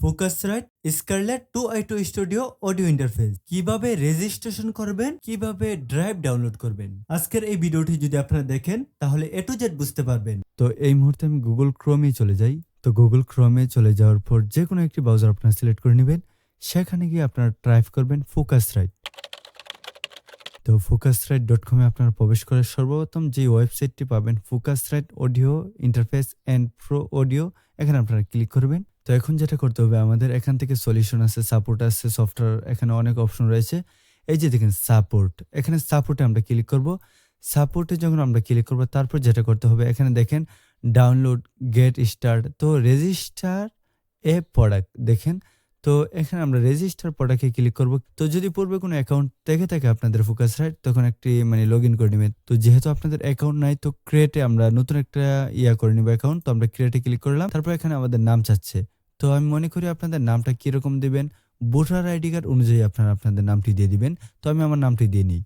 Focusrite Scarlett two I two studio audio interface. কীভাবে registration করবেন, কীভাবে ড্রাইভ ডাউনলোড করবেন? আজকের এই ভিডিওটি যদি আপনারা দেখেন, তাহলে এ টু জেড বুঝতে পারবেন। তো এই মুহূর্তে আমি গুগল ক্রোমে চলে যাই। তো গুগল ক্রোমে চলে যাওয়ার পর যে কোনো একটি ব্রাউজার আপনারা সিলেক্ট করে নেবেন। সেখানে গিয়ে আপনারা টাইপ করবেন ফোকাসরাইট তো ফোকাসরাইট ডট কমে আপনারা প্রবেশ করে সর্বপ্রথম যে ওয়েবসাইটটি পাবেন Focusrite audio interface and pro audio এখানে আপনারা ক্লিক করবেন। তো এখন যেটা করতে হবে, আমাদের এখান থেকে সলিউশন আছে সাপোর্ট আছে সফটওয়্যার এখানে অনেক অপশন রয়েছে। এই যে দেখেন সাপোর্ট এখানে সাপোর্টে আমরা ক্লিক করব। সাপোর্টে যখন আমরা ক্লিক করব, তারপর যেটা করতে হবে, এখানে দেখেন ডাউনলোড গেট স্টার্ট তো রেজিস্টার এ প্রোডাক্ট দেখেন, তো এখানে আমরা রেজিস্টার প্রোডাক্টে ক্লিক করব। তো যদি পূর্বে কোনো অ্যাকাউন্ট থেকে থাকে আপনাদের ফোকাস রাইট তখন একটি মানে লগ ইন করে নেবেন। তো যেহেতু আপনাদের অ্যাকাউন্ট নাই, তো ক্রিয়েটে আমরা নতুন একটা ইয়া করে নিব অ্যাকাউন্ট তো আমরা ক্রিয়েটে ক্লিক করলাম। তারপর এখানে আমাদের নাম চাচ্ছে। তো আমি মনে করি আপনাদের নামটা কীরকম দেবেন? ভোটার আইডি কার্ড অনুযায়ী আপনারা আপনাদের নামটি দিয়ে দিবেন। তো আমি আমার নামটি দিয়ে নিই।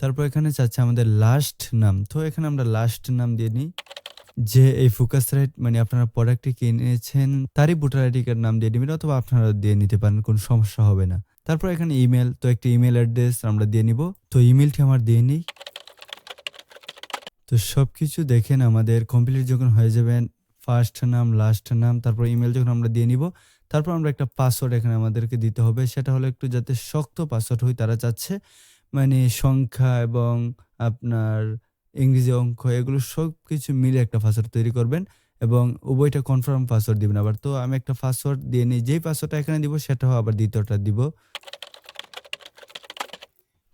তারপর এখানে চাচ্ছে আমাদের লাস্ট নাম। তো এখানে আমরা লাস্ট নাম দিয়ে নিই। যে এই ফোকাস রাইট মানে আপনারা প্রোডাক্টটি কিনেছেন, তারই ভোটার আইডি কার্ড নাম দিয়ে নেবেন অথবা আপনারা দিয়ে নিতে পারেন, কোনো সমস্যা হবে না। তারপর এখানে ইমেল তো একটা ইমেল অ্যাড্রেস আমরা দিয়ে নিব। তো ইমেলটি আমার দিয়ে নিই। তো সব কিছু দেখেন আমাদের কমপ্লিট যখন হয়ে যাবেন ফার্স্ট নাম লাস্ট নাম, তারপর ইমেল যখন আমরা দিয়ে নিব, তারপর আমরা একটা পাসওয়ার্ড এখানে আমাদেরকে দিতে হবে। সেটা হলো একটু যাতে শক্ত পাসওয়ার্ড হয় তারা চাচ্ছে। মানে সংখ্যা এবং আপনার ইংরেজি অঙ্ক, এগুলো সব কিছু মিলে একটা পাসওয়ার্ড তৈরি করবেন এবং উভয়টা কনফার্ম পাসওয়ার্ড দিবেন আবার। তো আমি একটা পাসওয়ার্ড দিয়ে নিই, যেই পাসওয়ার্ডটা এখানে দিব, সেটাও আবার দ্বিতীয়টা দিব।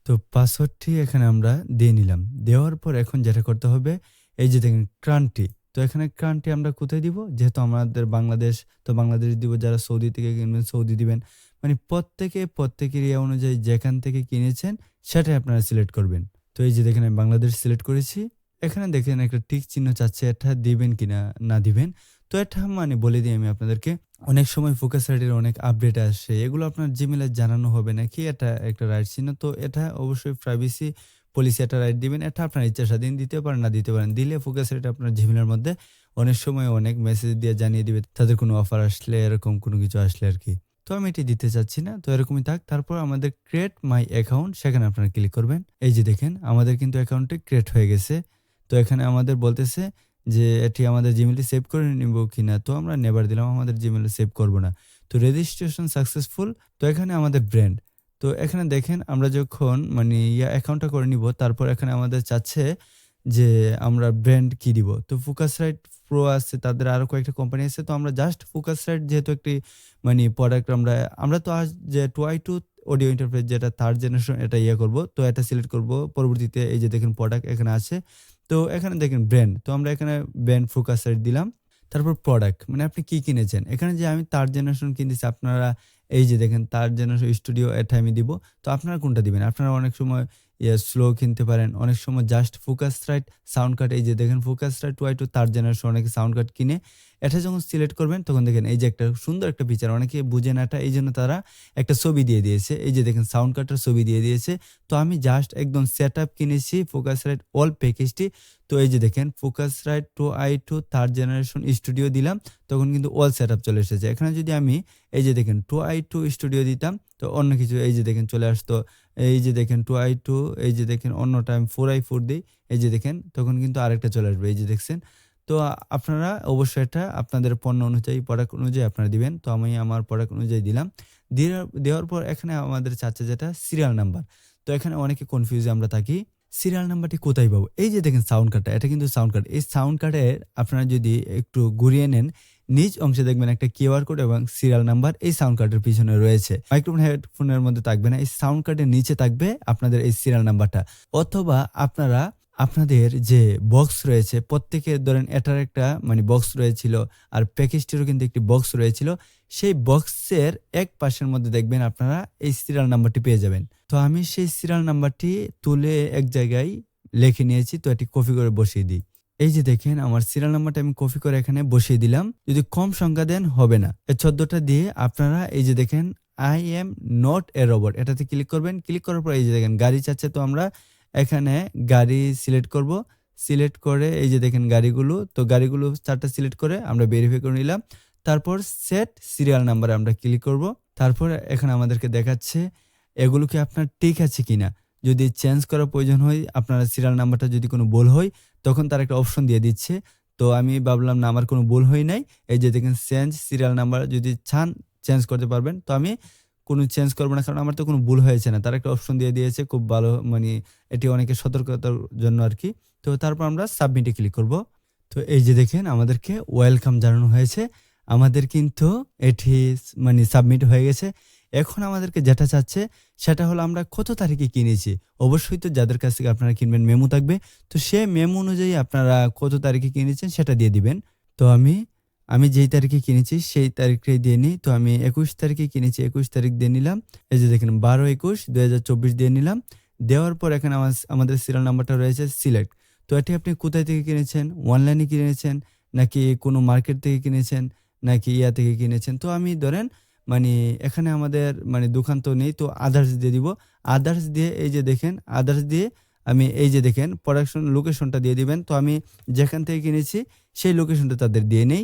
তো পাসওয়ার্ডটি এখানে আমরা দিয়ে নিলাম। দেওয়ার পর এখন যেটা করতে হবে, এই যে দেখেন ক্রান্তি তো এখানে ক্রান্তি আমরা কোথায় দিব? যেহেতু আমাদের বাংলাদেশ, তো বাংলাদেশ দিব যারা সৌদি থেকে কিনবেন, সৌদি দিবেন। মানে প্রত্যেকে প্রত্যেকের ইয়ে অনুযায়ী যেখান থেকে কিনেছেন, সেটাই আপনারা সিলেক্ট করবেন। তো এই যে দেখেন, আমি বাংলাদেশ সিলেক্ট করেছি। এখানে দেখেন একটা টিক চিহ্ন চাচ্ছে, এটা দিবেন কিনা না দিবেন। তো এটা মানে বলে দিই আমি আপনাদেরকে, অনেক সময় ফোকাস রাইটের অনেক আপডেট আসে। এগুলো আপনার জিমেলে জানানো হবে নাকি? এটা একটা রাইট চিহ্ন। তো এটা অবশ্যই প্রাইভেসি পলিসি একটা রাইট দিবেন, এটা আপনার ইচ্ছা স্বাধীন দিতে পারেন, না দিতে পারেন, দিলে ফোকাস রেট আপনার জিমেলের মধ্যে অনেক সময় অনেক মেসেজ দিয়ে জানিয়ে দিবে তাদের কোনো অফার আসলে, এরকম কোনো কিছু আসলে আর কি। তো আমি এটি দিতে চাচ্ছি না, তো এরকমই থাক, তারপর আমাদের ক্রিয়েট মাই অ্যাকাউন্ট সেখানে আপনারা ক্লিক করবেন। এই যে দেখেন, আমাদের কিন্তু অ্যাকাউন্টে ক্রিয়েট হয়ে গেছে। তো এখানে আমাদের বলতেছে যে, এটি আমাদের জিমেলটি সেভ করে নিব কিনা, তো আমরা নেবার দিলাম, আমাদের জিমেলে সেভ করব না। তো রেজিস্ট্রেশন সাকসেসফুল তো এখানে আমাদের ব্র্যান্ড তো এখানে দেখেন আমরা যখন মানে ইয়া অ্যাকাউন্টটা করে নিব, তারপর এখানে আমাদের চাচ্ছে যে আমরা ব্র্যান্ড কি দিব। তো ফোকাস রাইট প্রো আছে, তাদের আরও কয়েকটা কোম্পানি আছে, তো আমরা জাস্ট ফোকাস রাইট যেহেতু একটি মানে প্রোডাক্ট আমরা আমরা তো আজ যে two I two audio interface যেটা থার্ড জেনারেশন এটা ইয়ে করব, তো এটা সিলেক্ট করব। পরবর্তীতে এই যে দেখেন প্রোডাক্ট এখানে আছে, তো এখানে দেখেন ব্র্যান্ড তো আমরা এখানে ব্র্যান্ড ফোকাস রাইট দিলাম। তারপর প্রোডাক্ট মানে আপনি কি কিনেছেন? এখানে যে আমি থার্ড জেনারেশন কিনেছি, আপনারা এই যে দেখেন, তার জেনারেশন স্টুডিও এটা আমি দিব। তো আপনারা কোনটা দিবেন? আপনারা অনেক সময় ইয়ে স্লো কিনতে পারেন। অনেক সময় just Focusrite sound card এই যে দেখেন ফোকাস রাইট ওয়াই টু তার জেনারেশন অনেকে সাউন্ড কাট কিনে। এটা যখন সিলেক্ট করবেন, তখন দেখেন এই যে একটা সুন্দর একটা ফিচার অনেকে বুঝে না এটা এই জন্য তারা একটা ছবি দিয়ে দিয়েছে। এই যে দেখেন সাউন্ড কাটার ছবি দিয়ে দিয়েছে। তো আমি জাস্ট একদম সেট আপ কিনেছি ফোকাস রাইট অল প্যাকেজটি তো এই যে দেখেন Focusrite two I two third generation studio দিলাম, তখন কিন্তু অল সেট আপ চলে এসেছে। এখানে যদি আমি এই যে দেখেন টু আই টু স্টুডিও দিতাম, তো অন্য কিছু এই যে দেখেন চলে আসতো। এই যে দেখেন টু আই টু এই যে দেখেন অন্য টাইম ফোর আই ফোর দিই। এই যে দেখেন, তখন কিন্তু আরেকটা চলে আসবে। এই যে দেখছেন তো আপনারা অবশ্যই এটা আপনাদের পণ্য অনুযায়ী, প্রোডাক্ট অনুযায়ী আপনারা দিবেন। তো আমি আমার প্রোডাক্ট অনুযায়ী দিলাম। দেওয়ার পর এখানে আমাদের চাচ্ছে যেটা সিরিয়াল নাম্বার তো এখানে অনেকে কনফিউজে আমরা থাকি সিরিয়াল নাম্বারটি কোথায় পাবো? এই যে দেখেন সাউন্ড কার্ডটা এটা কিন্তু সাউন্ড কার্ড এই সাউন্ড কার্ডের আপনারা যদি একটু ঘুরিয়ে নেন নিজ অংশে দেখবেন একটা কিউআর কোড এবং সিরিয়াল নাম্বার এই সাউন্ড কার্ডের পিছনে রয়েছে। মাইক্রোফোন হেডফোনের মধ্যে থাকবে না, এই সাউন্ড কার্ডের নিচে থাকবে আপনাদের এই সিরিয়াল নাম্বারটা অথবা আপনারা আপনাদের যে বক্স রয়েছে প্রত্যেকের ধরেন এটার একটা মানে বক্স রয়েছিল আর প্যাকেজটিরও কিন্তু একটি বক্স রয়েছিল। সেই বক্সের এক পাশের মধ্যে দেখবেন আপনারা এই সিরিয়াল নাম্বারটি পেয়ে যাবেন। তো আমি সেই সিরিয়াল নাম্বারটি তুলে এক জায়গায় লিখে নিয়েছি, তো এটি কপি করে বসিয়ে দিই। এই যে দেখেন, আমার সিরিয়াল নাম্বারটা আমি কপি করে এখানে বসিয়ে দিলাম। যদি কম সংখ্যা দেন, হবে না। এই চোদ্দটা দিয়ে আপনারা এই যে দেখেন I am not a robot এটাতে ক্লিক করবেন। ক্লিক করার পর এই যে দেখেন, গাড়ি চাচ্ছে, তো আমরা এখানে গাড়ি সিলেক্ট করব। সিলেক্ট করে এই যে দেখেন গাড়িগুলো, তো গাড়িগুলো চারটা সিলেক্ট করে আমরা ভেরিফাই করে নিলাম। তারপর সেট সিরিয়াল নাম্বারে আমরা ক্লিক করব। তারপর এখানে আমাদেরকে দেখাচ্ছে এগুলো কি আপনার ঠিক আছে কি না যদি চেঞ্জ করার প্রয়োজন হয়, আপনার সিরিয়াল নাম্বারটা যদি কোনো ভুল হয়, তখন তার একটা অপশন দিয়ে দিচ্ছে। তো আমি ভাবলাম না, আমার কোনো ভুল হয় নাই। এই যে দেখেন চেঞ্জ সিরিয়াল নাম্বার যদি চান চেঞ্জ করতে পারবেন। তো আমি কোনো চেঞ্জ করব না, কারণ আমার তো কোনো ভুল হয়েছে না। তার একটা অপশন দিয়ে দিয়েছে, খুব ভালো মানে এটি অনেকে সতর্কতার জন্য আর কি। তো তারপর আমরা সাবমিটে ক্লিক করব। তো এই যে দেখেন, আমাদেরকে ওয়েলকাম জানানো হয়েছে। আমাদের কিন্তু এটি মানে সাবমিট হয়ে গেছে। এখন আমাদেরকে যেটা চাচ্ছে, সেটা হলো আমরা কত তারিখে কিনেছি? অবশ্যই তো যাদের কাছ থেকে আপনারা কিনবেন মেমো থাকবে। তো সে মেমো অনুযায়ী আপনারা কত তারিখে কিনেছেন সেটা দিয়ে দিবেন। তো আমি আমি যেই তারিখে কিনেছি, সেই তারিখটাই দিয়ে নিই। তো আমি একুশ তারিখে কিনেছি, একুশ তারিখ দিয়ে নিলাম। এই যে দেখেন, বারো একুশ দু দিয়ে নিলাম। দেওয়ার পর এখানে আমার, আমাদের সিরিয়াল নাম্বারটা রয়েছে সিলেক্ট তো এটি আপনি কোথায় থেকে কিনেছেন? অনলাইনে কিনেছেন? নাকি কোনো মার্কেট থেকে কিনেছেন? নাকি ইয়া থেকে কিনেছেন? তো আমি ধরেন মানে এখানে আমাদের মানে দোকান তো নেই, তো আদার্স দিয়ে দিব। আদার্স দিয়ে, এই যে দেখেন আদার্স দিয়ে আমি এই যে দেখেন প্রোডাকশন লোকেশনটা দিয়ে দিবেন, তো আমি যেখান থেকে কিনেছি, সেই লোকেশনটা তাদের দিয়ে নেই।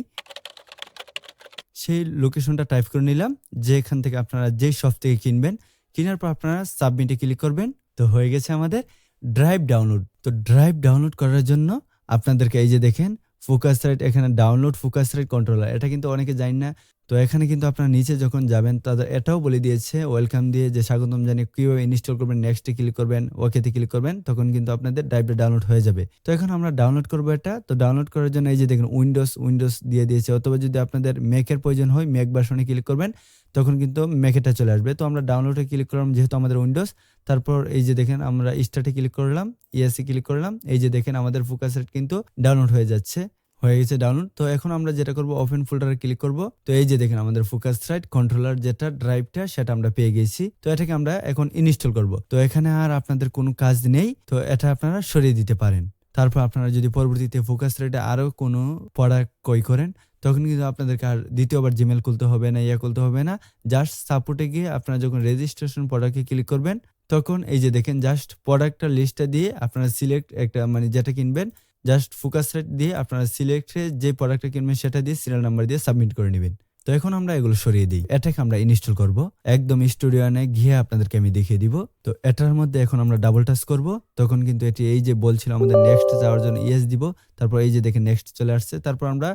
সেই লোকেশনটা টাইপ করে নিলাম যে এখান থেকে আপনারা যেই শপ থেকে কিনবেন। কেনার পর আপনারা সাবমিটে ক্লিক করবেন, তো হয়ে গেছে আমাদের ড্রাইভ ডাউনলোড তো ড্রাইভ ডাউনলোড করার জন্য আপনাদেরকে এই যে দেখেন ফোকাস রাইট এখানে ডাউনলোড ফোকাস রাইট কন্ট্রোলার এটা কিন্তু অনেকে জানি না তো এখানে কিন্তু আপনারা নিচে যখন যাবেন তাদের এটাও বলে দিয়েছে ওয়েলকাম দিয়ে যে স্বাগতম জানিয়ে কীভাবে ইনস্টল করবেন নেক্সটে ক্লিক করবেন ওকেতে ক্লিক করবেন, তখন কিন্তু আপনাদের ড্রাইভটা ডাউনলোড হয়ে যাবে। তো এখন আমরা ডাউনলোড করব এটা, তো ডাউনলোড করার জন্য এই যে দেখুন উইন্ডোজ উইন্ডোজ দিয়ে দিয়েছে, অথবা যদি আপনাদের ম্যাকের প্রয়োজন হয় ম্যাক বাসনে ক্লিক করবেন, তখন কিন্তু ম্যাকেটা চলে আসবে। তো আমরা ডাউনলোডে ক্লিক করলাম, যেহেতু আমাদের উইন্ডোজ তারপর এই যে দেখেন আমরা স্টার্টে ক্লিক করলাম ইএসসি ক্লিক করলাম, এই যে দেখেন আমাদের ফোকাস কিন্তু ডাউনলোড হয়ে যাচ্ছে। হয়ে গেছে ডাউনলোড তো এখন আমরা যেটা করব ওপেন ফোল্ডারে ক্লিক করব। তো এই যে দেখেন আমাদের ফোকাস রাইট কন্ট্রোলার যেটা ড্রাইভটা সেটা আমরা পেয়ে গেছি। তো এটাকে আমরা এখন ইনস্টল করব। তো এখানে আর আপনাদের কোনো কাজ নেই। তো এটা আপনারা সরিয়ে দিতে পারেন। তারপর আপনারা যদি পরবর্তীতে ফোকাস রেটে আরও কোনো প্রোডাক্ট কই করেন, তখন কিন্তু আপনাদেরকে আর দ্বিতীয়বার জিমেল খুলতে হবে না, ইয়া খুলতে হবে না। জাস্ট সাপোর্টে গিয়ে আপনারা যখন রেজিস্ট্রেশন প্রোডাক্টে ক্লিক করবেন, তখন এই যে দেখেন জাস্ট প্রোডাক্টটা লিস্টটা দিয়ে আপনারা সিলেক্ট একটা মানে যেটা কিনবেন জাস্ট ফোকাস রেট দিয়ে আপনারা সিলেক্টে যে প্রোডাক্টটা কিনবেন সেটা দিয়ে সিরিয়াল নাম্বার দিয়ে সাবমিট করে নেবেন। তো এখন আমরা এগুলো সরিয়ে দিই। এটাকে আমরা ইনস্টল করব। একদম স্টুডিওনে গিয়ে আপনাদেরকে আমি দেখিয়ে দিব। তো এটার মধ্যে এখন আমরা ডাবল টাচ করব। তখন কিন্তু এটি এই যে বলছিল আমাদের নেক্সট যাওয়ার জন্য ইয়েস দিব। তারপর এই যে দেখে নেক্সট চলে আসছে। তারপর আমরা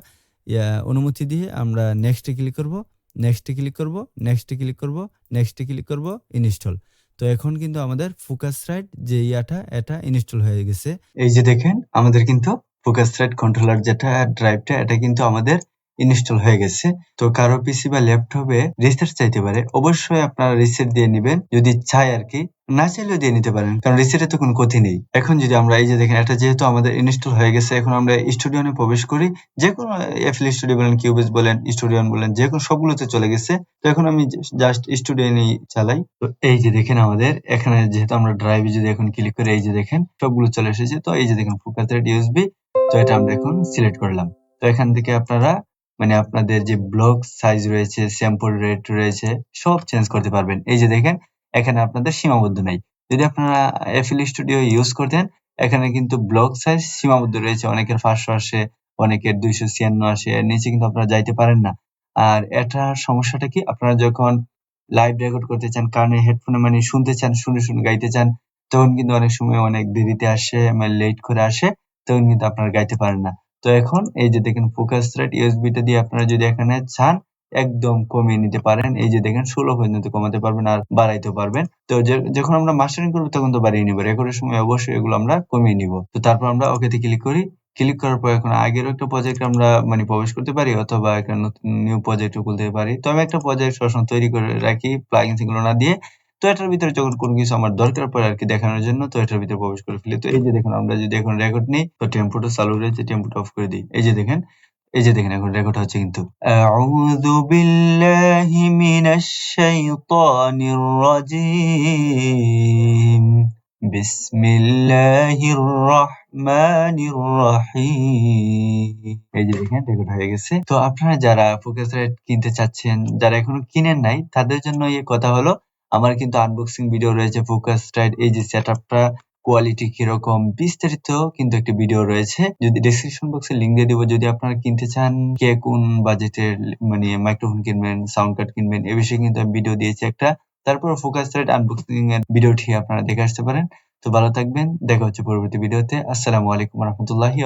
অনুমতি দিয়ে আমরা নেক্সটে ক্লিক করব। নেক্সটে ক্লিক করব। নেক্সটে ক্লিক করব। নেক্সটে ক্লিক করব। ইনস্টল তো এখন কিন্তু আমাদের ফোকাস রাইট যে ইয়াটা, এটা ইনস্টল হয়ে গেছে। এই যে দেখেন, আমাদের কিন্তু ফোকাস রাইট কন্ট্রোলার যেটা ড্রাইভটা এটা কিন্তু আমাদের ইনস্টল হয়ে গেছে। তো কারও পিসি বা ল্যাপটপে রিসেট চাইতে পারে, অবশ্যই আপনারা রিসেট দিয়ে নেবেন। যদি চাই আর কি, না চাইলেও দিয়ে নিতে পারেন, কারণ রিসেটে তো কোনো ক্ষতি নেই। এখন যদি আমরা এই যে দেখেন এটা যেহেতু আমাদের ইনস্টল হয়ে গেছে, এখন আমরা স্টুডিওনে প্রবেশ করি যে কোনো এফএল স্টুডিও বলেন কিউবেস বলেন স্টুডিওন বলেন যে কোনো সবগুলোতে চলে গেছে। তো এখন আমি জাস্ট স্টুডিওনেই চালাই। তো এই যে দেখেন আমাদের, এখানে যেহেতু আমরা ড্রাইভে যদি এখন ক্লিক করে, এই যে দেখেন, সবগুলো চলে এসেছে। তো এই যে দেখেন ফোকাস ইউএসবি তো এটা আমরা এখন সিলেক্ট করলাম। তো এখান থেকে আপনারা মানে আপনাদের যে ব্লক সাইজ রয়েছে স্যাম্পল রেট রয়েছে, সব চেঞ্জ করতে পারবেন। এই যে দেখেন, এখানে আপনাদের সীমাবদ্ধ নেই। যদি আপনারা এফএল স্টুডিও ইউজ করতেন, এখানে কিন্তু ব্লক সাইজ সীমাবদ্ধ রয়েছে। অনেকের পাঁচশো আসে, অনেকের দুইশো ছিয়ান্ন আসে, এর নিচে কিন্তু আপনারা যাইতে পারেন না। আর এটার সমস্যাটা কি? আপনারা যখন লাইভ রেকর্ড করতে চান, কানে হেডফোনে মানে শুনতে চান, শুনে শুনে গাইতে চান, তখন কিন্তু অনেক সময় অনেক দেরিতে আসে মানে লেট করে আসে, তখন কিন্তু আপনারা গাইতে পারেন না। তো এখন এই যে দেখেন ফোকাস রেট ইউএসবিটা দিয়ে আপনারা যদি এখানে চান, একদম কমিয়ে নিতে পারেন। এই যে দেখেন ষোলো পর্যন্ত কমাতে পারবেন আর বাড়াইতে পারবেন। তো যখন আমরা মাস্টারিং করব তখন তো বাড়িয়ে নিবো রেকর্ডের সময় অবশ্যই এগুলো আমরা কমিয়ে নিব। তো তারপর আমরা ওকেতে ক্লিক করি। ক্লিক করার পর এখন আগের একটা প্রজেক্ট আমরা মানে প্রবেশ করতে পারি অথবা একটা নতুন নিউ প্রজেক্ট খুলতে পারি। তো আমি একটা প্রজেক্ট সবসময় তৈরি করে রাখি প্লাগিন সেগুলো না দিয়ে। তো এটার ভিতরে যখন কোনো কিছু আমার দরকার পড়ে আর কি দেখানোর জন্য, তো এটার ভিতরে প্রবেশ করে ফেলি। তো এই যে দেখুন, আমরা যদি এখন রেকর্ড নিই, তো টেম্পোটা চালু রয়েছে টেম্পোটা অফ করে দিই। এই যে দেখেন, এই যে দেখেন, এখন রেকর্ড হচ্ছে কিন্তু। আউযু বিল্লাহি মিনাশ শাইতানির রাজিম। বিসমিল্লাহির রহমানির রহিম। এই যে দেখেন রেকর্ড হয়ে গেছে। তো আপনারা যারা ফোকাস কিনতে চাচ্ছেন, যারা এখনও কিনেন নাই, তাদের জন্য এই কথা হলো আমার কিন্তু আনবক্সিং ভিডিও রয়েছে ফোকাস রাইট এই যে সেটআপটা কোয়ালিটি কীরকম, বিস্তারিত কিন্তু একটি ভিডিও রয়েছে। যদি ডেসক্রিপশন বক্সে লিঙ্ক দিয়ে দেবো, যদি আপনারা কিনতে চান, কে কোন বাজেটের মানে মাইক্রোফোন কিনবেন সাউন্ড কার্ড কিনবেন, এ বিষয়ে কিন্তু আমি ভিডিও দিয়েছি একটা। তারপর ফোকাস থ্রেড আনবক্সিং এর ভিডিওটি আপনারা দেখে আসতে পারেন। তো ভালো থাকবেন, দেখা হচ্ছে পরবর্তী ভিডিওতে আসসালামু আলাইকুম রহমতুল্লাহি